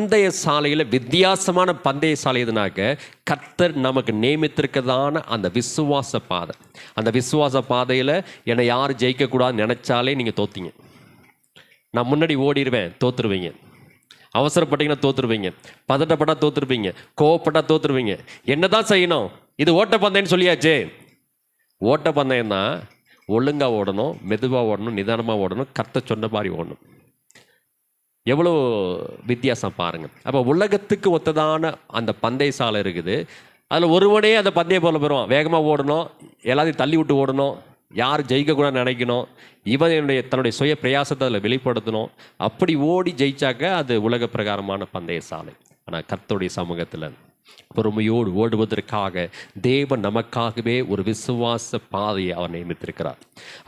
பந்தய சாலையில் வித்தியாசமான பந்தய சாலை எதுனாக்க கர்த்தர் நமக்கு நியமித்திருக்கதான அந்த விசுவாச பாதை. அந்த விசுவாச பாதையில் என்னை யார் ஜெயிக்கக்கூடாதுன்னு நினச்சாலே நீங்கள் தோத்தீங்க. நான் முன்னாடி ஓடிடுவேன் தோத்துருவீங்க. அவசரப்பட்டீங்கன்னா தோத்துருவீங்க. பதட்டப்பட்டா தோத்துருப்பீங்க கோவப்பட்டா தோத்துருவீங்க. என்னதான் செய்யணும்? இது ஓட்டப்பந்தயம்னு சொல்லியாச்சே. ஓட்டப்பந்தயம் தான் ஒழுங்காக ஓடணும் மெதுவாக ஓடணும் நிதானமாக ஓடணும் கர்த்த சொன்ன மாதிரி ஓடணும். எவ்வளோ வித்தியாசம் பாருங்கள் அப்போ உலகத்துக்கு ஒத்ததான அந்த பந்தய சாலை இருக்குது. அதில் ஒருவனே அந்த பந்தய போல பெறுவான் வேகமாக ஓடணும். எல்லாத்தையும் தள்ளி விட்டு ஓடணும். யார் ஜெயிக்கக்கூடாது நினைக்கணும். இவன் என்னுடைய தன்னுடைய சுய பிரயாசத்தை அதில் வெளிப்படுத்தணும். அப்படி ஓடி ஜெயிச்சாக்க அது உலக பிரகாரமான பந்தய சாலை. ஆனால் கர்த்தருடைய சமூகத்தில் பொறுமையோடு ஓடுவதற்காக தேவன் நமக்காகவே ஒரு விசுவாச பாதையை அவர் நியமித்திருக்கிறார்.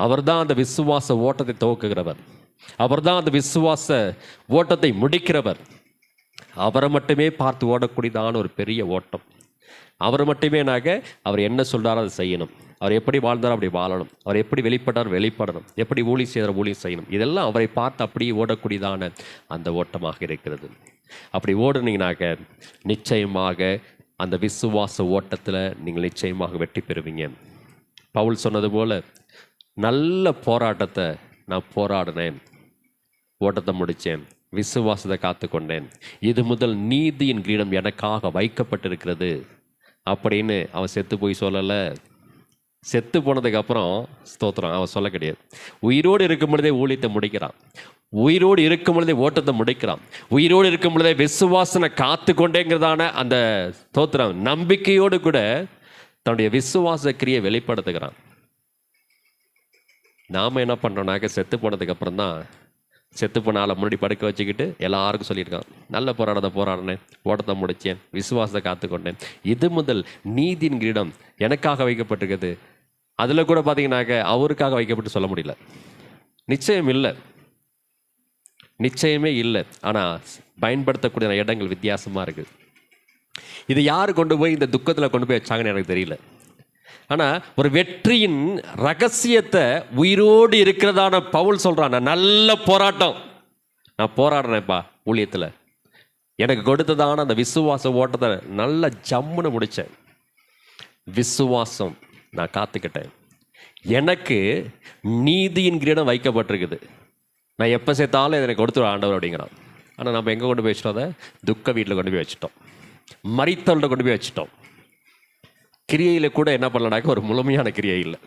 அவர்தான் அந்த விசுவாச ஓட்டத்தை துவக்குகிறவர். அவர் தான் அந்த விசுவாச ஓட்டத்தை முடிக்கிறவர். அவரை மட்டுமே பார்த்து ஓடக்கூடியதான ஒரு பெரிய ஓட்டம். அவர் மட்டுமேனாக அவர் என்ன சொல்கிறாரோ அதை செய்யணும். அவர் எப்படி வாழ்ந்தாரோ அப்படி வாழணும். அவர் எப்படி வெளிப்பட்டார் வெளிப்படணும். எப்படி ஊழி செய்தார் ஊழி செய்யணும். இதெல்லாம் அவரை பார்த்து அப்படியே ஓடக்கூடியதான அந்த ஓட்டமாக இருக்கிறது. அப்படி ஓடுனீங்கனாக்க நிச்சயமாக அந்த விசுவாச ஓட்டத்தில் நீங்கள் நிச்சயமாக வெற்றி பெறுவீங்க. பவுல் சொன்னது போல் நல்ல போராட்டத்தை நான் போராடினேன் ஓட்டத்தை முடித்தேன் விசுவாசத்தை காத்துக்கொண்டேன். இது முதல் நீதியின் கிரீடம் எனக்காக வைக்கப்பட்டிருக்கிறது அப்படின்னு அவன் செத்து போய் சொல்லலை. செத்து போனதுக்கப்புறம் ஸ்தோத்திரம் அவன் சொல்ல கிடையாது. உயிரோடு இருக்கும் பொழுதே ஊழியத்தை முடிக்கிறான். உயிரோடு இருக்கும் பொழுதே ஓட்டத்தை முடிக்கிறான். உயிரோடு இருக்கும் பொழுதே விசுவாசனை காத்து கொண்டேங்கிறதான அந்த ஸ்தோத்திரம். நம்பிக்கையோடு கூட தன்னுடைய விசுவாச கிரியை வெளிப்படுத்துகிறான். நாம் என்ன பண்ணுறோம்னாக்க செத்து போனதுக்கு அப்புறம் தான் செத்து போன ஆளை முன்னாடி படுக்க வச்சுக்கிட்டு எல்லாருக்கும் சொல்லியிருக்கான். நல்ல போராடத்தை போராடினேன் ஓட்டத்தை முடித்தேன் விசுவாசத்தை காத்துக்கொண்டேன் இது முதல் நீதியின் கிரீடம் எனக்காக வைக்கப்பட்டிருக்குது. அதில் கூட பார்த்தீங்கன்னாக்க அவருக்காக வைக்கப்பட்டு சொல்ல முடியல. நிச்சயம் இல்லை. நிச்சயமே இல்லை. ஆனால் பயன்படுத்தக்கூடிய இடங்கள் வித்தியாசமாக இருக்குது இது யார் கொண்டு போய் இந்த துக்கத்தில் கொண்டு போய் வச்சாங்கன்னு எனக்கு தெரியல. ஆனால் ஒரு வெற்றியின் ரகசியத்தை உயிரோடு இருக்கிறதான பவுல் சொல்கிறான் நல்ல போராட்டம். நான் போராடுறேன்ப்பா ஊழியத்தில். எனக்கு கொடுத்ததான அந்த விசுவாச ஓட்டத்தை நல்ல ஜம்முன்னு முடித்தேன் விசுவாசம் நான் காத்துக்கிட்டேன். எனக்கு நீதியின் கிரீடம் வைக்கப்பட்டிருக்குது. நான் எப்போ சேர்த்தாலும் இதை எனக்கு கொடுத்துரு ஆண்டவர் அப்படிங்கிறான். ஆனால் நம்ம எங்கே கொண்டு போய் வச்சிட்டோம் அதை? துக்க வீட்டில் கொண்டு போய் வச்சிட்டோம். மறித்தவள்கிட்ட கொண்டு போய் வச்சிட்டோம். கிரியையில் கூட என்ன பண்ணலனாக்க ஒரு முழுமையான கிரியை இல்லை.